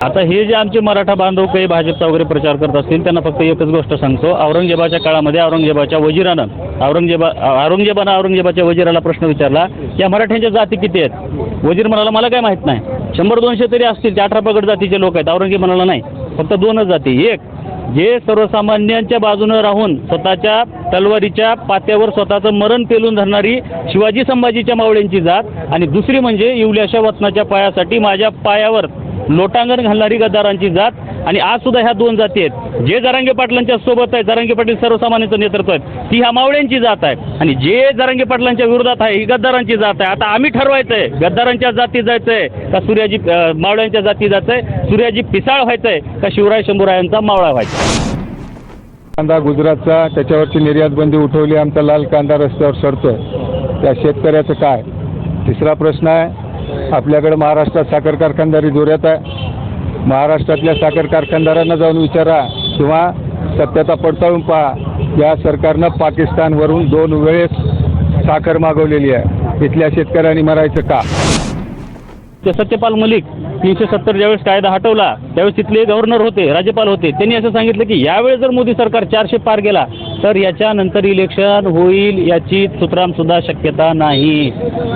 आता हे जे आमचे मराठा बांधव काही भाजपचा वगैरे प्रचार करत असतील त्यांना फक्त एकच गोष्ट सांगतो. औरंगजेबाच्या काळामध्ये औरंगजेबाच्या वजिरानं औरंगजेबा औरंगजेबानं औरंगजेबाच्या वजिराला प्रश्न विचारला या मराठ्यांच्या जाती किती आहेत? वजीर म्हणाला मला काय माहीत नाही. शंभर दोनशे तरी असतील ते अठरा पगड जातीचे लोक आहेत. औरंगजेब म्हणाला नाही फक्त दोनच जाती. एक जे सर्वसामान्यांच्या बाजूनं राहून स्वतःच्या तलवारीच्या पात्यावर स्वतःचं मरण पेलून धरणारी शिवाजी संभाजीच्या मावळ्यांची जात आणि दुसरी म्हणजे इवल्याशा वतनाच्या पायासाठी माझ्या पायावर लोटांगण घालणारी गद्दारांची जात आणि आज सुद्धा ह्या दोन जाती आहेत. जे जरांगे पाटलांच्या सोबत आहेत जरांगे पाटील सर्वसामान्यांचं नेतृत्व आहे ती ह्या मावळ्यांची जात आहे. आणि जे जरांगे पाटलांच्या विरोधात आहे ही गद्दारांची जात आहे. आता आम्ही ठरवायचं आहे गद्दारांच्या जाती जायचं आहे का सूर्याजी मावळ्यांच्या जाती जायचं आहे सूर्याजी पिसाळ व्हायचं आहे का शिवराय शंभूरायांचा मावळा व्हायचा? कांदा गुजरातचा त्याच्यावरची निर्यात बंदी उठवली आमचा लाल कांदा रस्त्यावर सरतोय त्या शेतकऱ्याचं काय? तिसरा प्रश्न आहे आपल्याकडे महाराष्ट्रात साखर कारखानदारी जोऱ्यात आहे. महाराष्ट्रातल्या साखर कारखानदारांना जाऊन विचारा किंवा सत्यता पडताळून पहा. या सरकारनं पाकिस्तानवरून दोन वेळेस साखर मागवलेली आहे. इथल्या शेतकऱ्यांनी मरायचं का? ते सत्यपाल मलिक तीनशे सत्तर ज्यावेळेस कायदा हटवला त्यावेळेस तिथले गव्हर्नर होते राज्यपाल होते. त्यांनी असं सांगितलं की यावेळेस जर मोदी सरकार चारशे पार गेला तर याच्यानंतर इलेक्शन होईल याची सुतराम सुद्धा शक्यता नाही.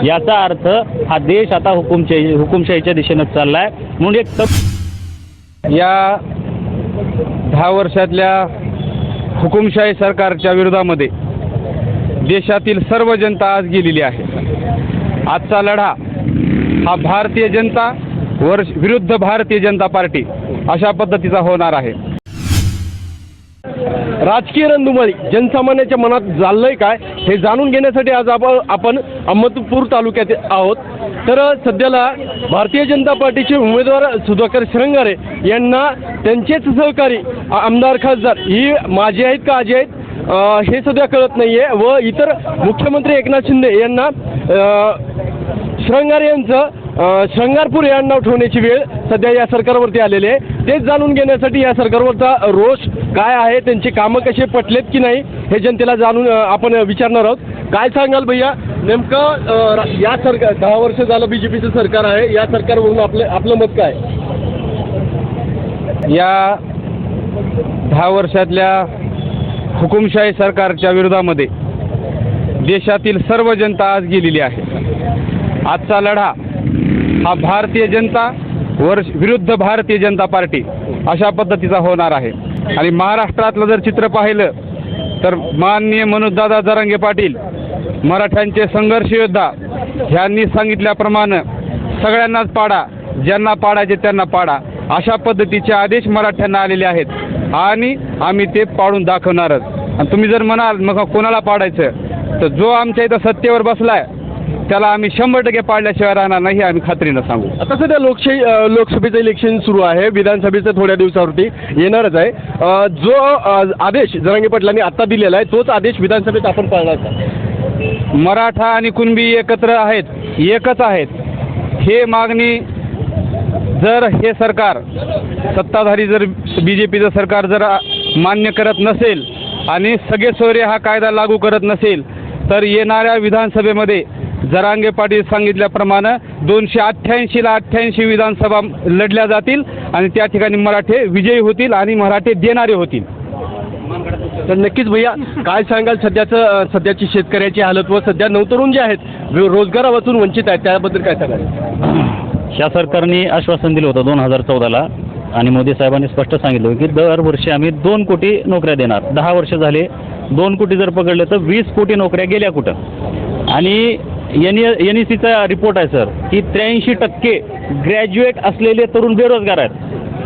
याचा अर्थ हा देश आता हुकुमशाही हुकुमशाहीच्या दिशेनं चाललाय. म्हणून एक तप या दहा वर्षातल्या हुकुमशाही सरकारच्या विरोधामध्ये देशातील सर्व जनता आज गेलेली आहे. आजचा लढा हा भारतीय जनता वर्ष विरुद्ध भारतीय जनता पार्टी अशा पद्धतीचा होणार आहे. राजकीय रणधुमाळी जनसामान्याच्या मनात चाललंय काय हे जाणून घेण्यासाठी आज आपण आपण अहमदपूर तालुक्यात आहोत. तर सध्याला भारतीय जनता पार्टीचे उमेदवार सुधाकर श्रंगारे यांना त्यांचेच सहकारी आमदार खासदार ही माझे आहेत का आजी आहेत? हे सध्या कळत नाही आहे व इतर मुख्यमंत्री एकनाथ शिंदे यांना श्रंगार यांचं श्रंगारपूर या नाव ठेवण्याची वेळ सध्या या सरकारवरती आलेली आहे. तेच जाणून घेण्यासाठी या सरकारवरचा रोष काय आहे त्यांची कामं कसे पटलेत की नाही हे जनतेला जाणून आपण विचारणार आहोत. काय सांगाल भैया? नेमकं या सरकार दहा वर्ष झालं बी जे पीचं सरकार आहे या सरकारवरून आपलं आपलं मत काय? या दहा वर्षातल्या हुकुमशाही सरकारच्या विरोधामध्ये देशातील सर्व जनता आज गेलेली आहे. आजचा लढा हा भारतीय जनता वर्ष विरुद्ध भारतीय जनता पार्टी अशा पद्धतीचा होणार आहे. आणि महाराष्ट्रातलं जर चित्र पाहिलं तर माननीय मनोजदादा जरांगे पाटील मराठ्यांचे संघर्ष योद्धा ह्यांनी सांगितल्याप्रमाणे सगळ्यांनाच पाडा ज्यांना पाडायचे त्यांना पाडा अशा पद्धतीचे आदेश मराठ्यांना आलेले आहेत. आणि आम्ही ते पाडून दाखवणारच. आणि तुम्ही जर म्हणाल मग कोणाला पाडायचं? तर जो आमच्या इथं सत्तेवर बसलाय त्याला आम्ही शंभर टक्के पाडल्याशिवाय राहणार नाही आम्ही खात्रीनं सांगू. आता सध्या लोकशाही अ, लोकसभेचं इलेक्शन सुरू आहे. विधानसभेचं थोड्या दिवसावरती येणारच आहे. अ, जो अ, आदेश जरांगे पाटलांनी आता दिलेला आहे तोच आदेश विधानसभेत आपण पाळणार का? मराठा आणि कुणबी एकत्र आहेत एकच आहेत. हे मागणी जर हे सरकार सत्ताधारी जर बी जे पीचं सरकार जर मान्य करत नसेल आणि सगळे सोयरे हा कायदा लागू करत नसेल तर येणाऱ्या विधानसभेमध्ये जरांगे पाटील सांगितल्याप्रमाणे दोनशे अठ्ठ्याऐंशीला अठ्ठ्याऐंशी विधानसभा लढल्या जातील आणि त्या ठिकाणी मराठे विजयी होतील आणि मराठे देणारे होतील. तर नक्कीच भैया काय सांगाल? सध्याचं सध्याची शेतकऱ्याची हालत व सध्या नवतरुण जे आहेत रोजगारापासून वंचित आहेत त्याबद्दल काय सांगाल? ह्या सरकारने आश्वासन दिलं होतं दोन हजार चौदाला आणि मोदी साहेबांनी स्पष्ट सांगितलं होतं की दरवर्षी आम्ही दोन कोटी नोकऱ्या देणार. दहा वर्ष झाले दोन कोटी जर पकडले तर वीस कोटी नोकऱ्या गेल्या कुठं? आणि एन एन ई सीचा रिपोर्ट आहे सर की त्र्याऐंशी टक्के ग्रॅज्युएट असलेले तरुण बेरोजगार आहेत.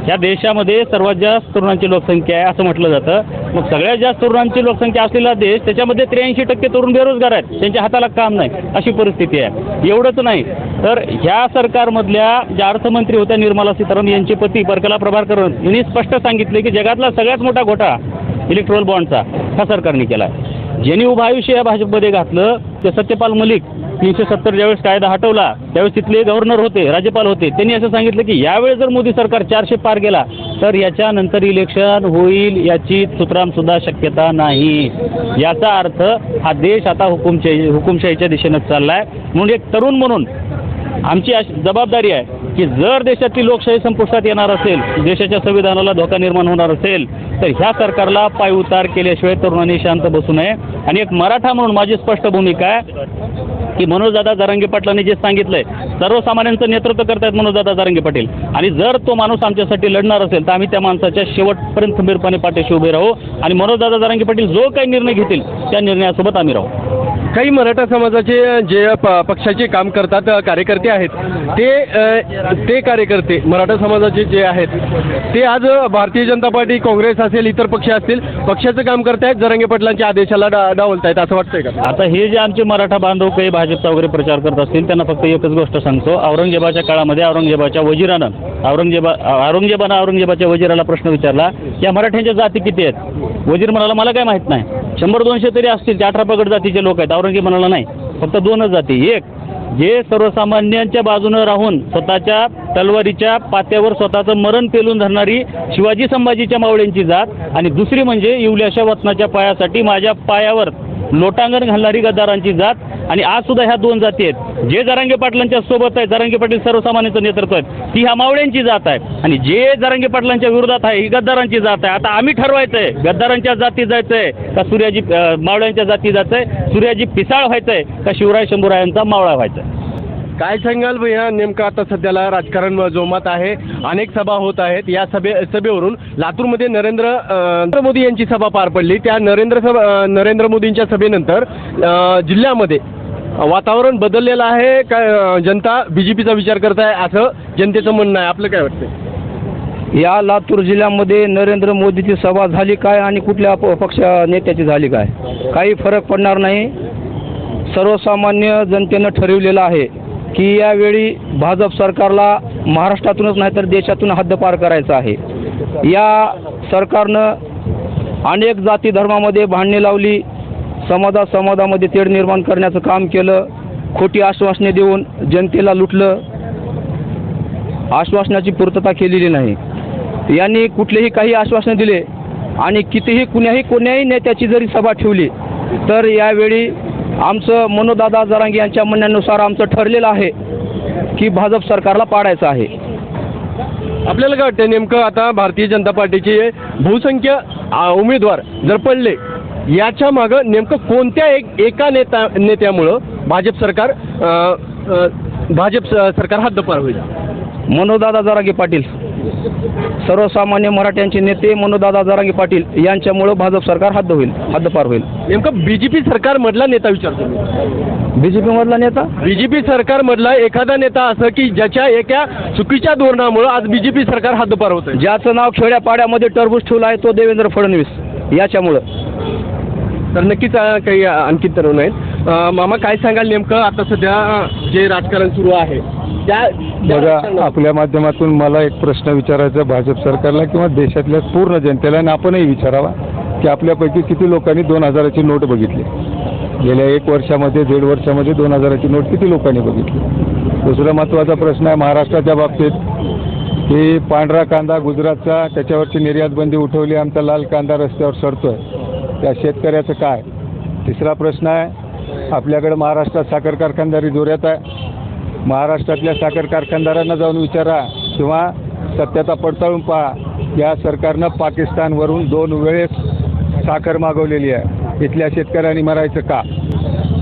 ह्या देशामध्ये सर्वात जास्त तरुणांची लोकसंख्या आहे असं म्हटलं जातं. मग सगळ्यात जास्त तरुणांची लोकसंख्या असलेला देश त्याच्यामध्ये त्र्याऐंशी टक्के तरुण बेरोजगार आहेत. त्यांच्या हाताला काम नाही अशी परिस्थिती आहे. एवढंच नाही. तर ह्या सरकारमधल्या ज्या अर्थमंत्री होत्या निर्मला सीतारामन यांचे पती परकला प्रभाकरन यांनी स्पष्ट सांगितले की जगातला सगळ्यात मोठा घोटाळा इलेक्ट्रोल बॉन्डचा ह्या सरकारने केला आहे ज्यांनी उभं आयुष्य या भाजपमध्ये घातलं. ते सत्यपाल मलिक तीनशे सत्तर ज्यावेळेस कायदा हटवला त्यावेळेस तिथले गव्हर्नर होते राज्यपाल होते. त्यांनी असं सांगितलं की यावेळेस जर मोदी सरकार चारशे पार गेला तर याच्यानंतर इलेक्शन होईल याची सुतराम सुद्धा शक्यता नाही. याचा अर्थ हा देश आता हुकुमशाही हुकुमशाहीच्या दिशेनं चाललाय. म्हणून एक तरुण म्हणून आमची अशी जबाबदारी आहे की जर देशातली लोकशाही संपुष्टात येणार असेल देशाच्या संविधानाला धोका निर्माण होणार असेल तर ह्या सरकारला पायउतार केल्याशिवाय तरुणांनी शांत बसू नये. आणि एक मराठा म्हणून माझी स्पष्ट भूमिका आहे की मनोजदादा जारंगे पाटलांनी जे सांगितलंय सर्वसामान्यांचं नेतृत्व करतायत मनोजदादा जारंगे पाटील. आणि जर तो माणूस आमच्यासाठी लढणार असेल तर आम्ही त्या माणसाच्या शेवटपर्यंत खंबीरपणे पाठीशी उभे राहू. आणि मनोजदादा जारंगे पाटील जो काही निर्णय घेतील त्या निर्णयासोबत आम्ही राहू. काही मराठा समाजाचे जे प- पक्षाचे काम करतात कार्यकर्ते आहेत ते ते कार्यकर्ते मराठा समाजाचे जे आहेत ते आज भारतीय जनता पार्टी काँग्रेस असेल इतर पक्ष असतील पक्षाचं काम करतायत जरंगे पाटलांच्या आदेशाला डा डावलतायत असं वाटतंय का? आता हे जे आमचे मराठा बांधव काही भाजपचा वगैरे प्रचार करत असतील त्यांना फक्त एकच गोष्ट सांगतो. औरंगजेबाच्या काळामध्ये औरंगजेबाच्या वजिरानं औरंगजेबा औरंगजेबानं औरंगजेबाच्या वजिराला प्रश्न विचारला या मराठ्यांच्या जाती किती आहेत? वजीर म्हणाला मला काय माहीत नाही. शंभर दोनशे तरी असतील ते अठरा पगड जातीचे लोक आहेत. औरंगी म्हणाला नाही. फक्त दोनच जाती. एक जे सर्वसामान्यांच्या बाजूनं राहून स्वतःच्या तलवारीच्या पात्यावर स्वतःचं मरण पेलून धरणारी शिवाजी संभाजीच्या मावळ्यांची जात आणि दुसरी म्हणजे इवल्याशा वतनाच्या पायासाठी माझ्या पायावर लोटांगण घालणारी गद्दारांची जात आणि आज सुद्धा ह्या दोन जाती आहेत. जे जरांगे पाटलांच्या सोबत आहे जरांगे पाटील सर्वसामान्यांचं नेतृत्व आहे ती ह्या मावळ्यांची जात आहे. आणि जे जरांगे पाटलांच्या विरोधात आहे ही गद्दारांची जात आहे. आता आम्ही ठरवायचंय गद्दारांच्या जाती जायचंय का सूर्याजी मावळ्यांच्या जाती जायचंय सूर्याजी पिसाळ व्हायचंय का शिवराय शंभूरायांचा मावळा व्हायचा काय सांगाल भैया? नेमकं आता सध्याला राजकारण जोमात आहे. अनेक सभा होत आहेत. या सभे सभेवरून लातूरमध्ये नरेंद्र नरेंद्र मोदी यांची सभा पार पडली. त्या नरेंद्र सभा नरेंद्र मोदींच्या सभेनंतर जिल्ह्यामध्ये वातावरण बदललेलं आहे. का जनता बी जे पीचा विचार करत आहे असं जनतेचं म्हणणं आहे. आपलं काय वाटतं या लातूर जिल्ह्यामध्ये नरेंद्र मोदीची सभा झाली काय आणि कुठल्या प- पक्ष नेत्याची झाली काय? काही फरक पडणार नाही. सर्वसामान्य जनतेनं ठरवलेलं आहे. की यावेळी भाजप सरकारला महाराष्ट्रातूनच नाही तर देशातून हद्दपार करायचा आहे. या सरकारनं अनेक जाती धर्मामध्ये भांडणे लावली समाजा समाजामध्ये तेढ निर्माण करण्याचं काम केलं खोटी आश्वासने देऊन जनतेला लुटलं. आश्वासनाची पूर्तता केलेली नाही. यांनी कुठलेही काही आश्वासन दिले आणि कितीही कुण्याही कोण्याही नेत्याची जरी सभा ठेवली तर यावेळी आमचं मनोदादा जरांगे यांच्या म्हणण्यानुसार आमचं ठरलेलं आहे की भाजप सरकारला पाडायचं आहे. आपल्याला काय वाटतं नेमकं आता भारतीय जनता पार्टीचे बहुसंख्य आ, उमेदवार जर पडले याच्या मागं नेमकं कोणत्या एक एका नेता नेत्यामुळं भाजप सरकार भाजप सरकार हद्दपार होईल? मनोदादा जरांगे पाटील. सर्वसामान्य मराठ्यांचे नेते मनोदादा जरांगे पाटील यांच्यामुळं भाजप सरकार हद्द होईल हद्दपार होईल. नेमकं बीजेपी सरकारमधला नेता विचारतो बी जे पीमधला नेता? बीजेपी सरकारमधला एखादा नेता असं की ज्याच्या एका चुकीच्या धोरणामुळं आज बीजेपी सरकार हद्दपार होत ज्याचं नाव खेड्यापाड्यामध्ये टरबूज ठेवलं आहे तो देवेंद्र फडणवीस. याच्यामुळं. तर नक्कीच अ, काही आणखी तरुण आहेत. अ, मामा काय सांगाल नेमकं? आता सध्या जे राजकारण सुरू आहे बघा आपल्या माध्यमातून मला एक प्रश्न विचारायचा भाजप सरकारला किंवा देशातल्या पूर्ण जनतेला आणि आपणही विचारावा की आपल्यापैकी किती लोकांनी दोन हजाराची नोट बघितली? गेल्या एक वर्षामध्ये दीड वर्षामध्ये दोन हजाराची नोट किती लोकांनी बघितली? दुसरा महत्त्वाचा प्रश्न आहे महाराष्ट्राच्या बाबतीत की पांढरा कांदा गुजरातचा त्याच्यावरची निर्यात बंदी उठवली आमचा लाल कांदा रस्त्यावर सडतोय. त्या शेतकऱ्याचं काय? तिसरा प्रश्न आहे आपल्याकडे महाराष्ट्रात साखर कारखानदारी जोऱ्यात आहे. महाराष्ट्रातल्या साखर कारखानदारांना जाऊन विचारा किंवा सत्याचा पडताळून पहा. या सरकारनं पाकिस्तानवरून दोन वेळेस साखर मागवलेली आहे. इथल्या शेतकऱ्यांनी मरायचं का?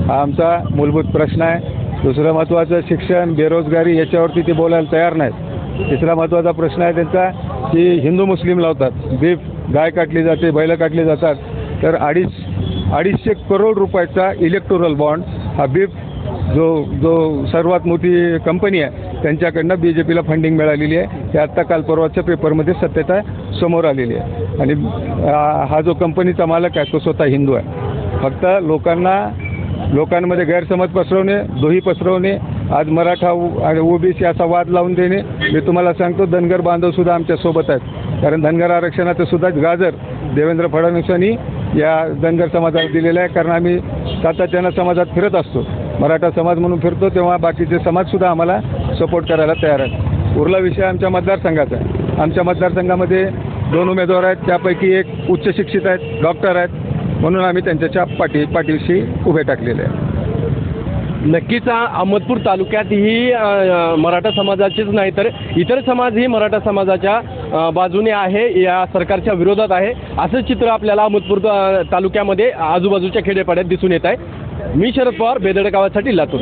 हा आमचा मूलभूत प्रश्न आहे. दुसरं महत्त्वाचं शिक्षण बेरोजगारी याच्यावरती ते बोलायला तयार नाहीत. तिसरा महत्त्वाचा प्रश्न आहे त्यांचा की हिंदू मुस्लिम लावतात. बीफ गाय काटली जाते बैलं काटली जातात. तर अडीच अडीचशे करोड रुपयाचा इलेक्टोरल बॉन्ड हा बीफ जो जो सर्वात मोठी कंपनी आहे त्यांच्याकडनं बी जे पीला फंडिंग मिळालेली आहे. हे आत्ता काल परवाच्या पेपरमध्ये सत्यता समोर आलेली आहे. आणि हा जो कंपनीचा मालक आहे तो स्वतः हिंदू आहे. फक्त लोकांना लोकांमध्ये गैरसमज पसरवणे दोही पसरवणे आज मराठा आणि ओबीसी असा वाद लावून देणे मी तुम्हाला सांगतो धनगर बांधव सुद्धा आमच्यासोबत आहेत. कारण धनगर आरक्षणाचं सुद्धा गाजर देवेंद्र फडणवीसांनी या धनगर समाजाला दिलेलं आहे. कारण आम्ही सातत्यानं समाजात फिरत असतो. मराठा समाज म्हणून फिरतो तेव्हा बाकीचे समाजसुद्धा आम्हाला सपोर्ट करायला तयार आहेत. उरला विषय आमच्या मतदारसंघाचा. आहे आमच्या मतदारसंघामध्ये दोन उमेदवार आहेत त्यापैकी एक उच्च शिक्षित आहेत डॉक्टर आहेत. म्हणून आम्ही त्यांच्याच्या पाठी पाठीशी उभे टाकलेले आहे नक्कीच अहमदपूर तालुक्यात ही मराठा समाजाचीच नाही तर इतर समाज ही मराठा समाजाच्या बाजूने आहे या सरकारच्या विरोधात आहे. असं चित्र आपल्याला अहमदपूर तालुक्यामध्ये आजूबाजूच्या खेडेपाड्यात दिसून येत आहे. मी शरद पवार बेदड गावासाठी लातूर.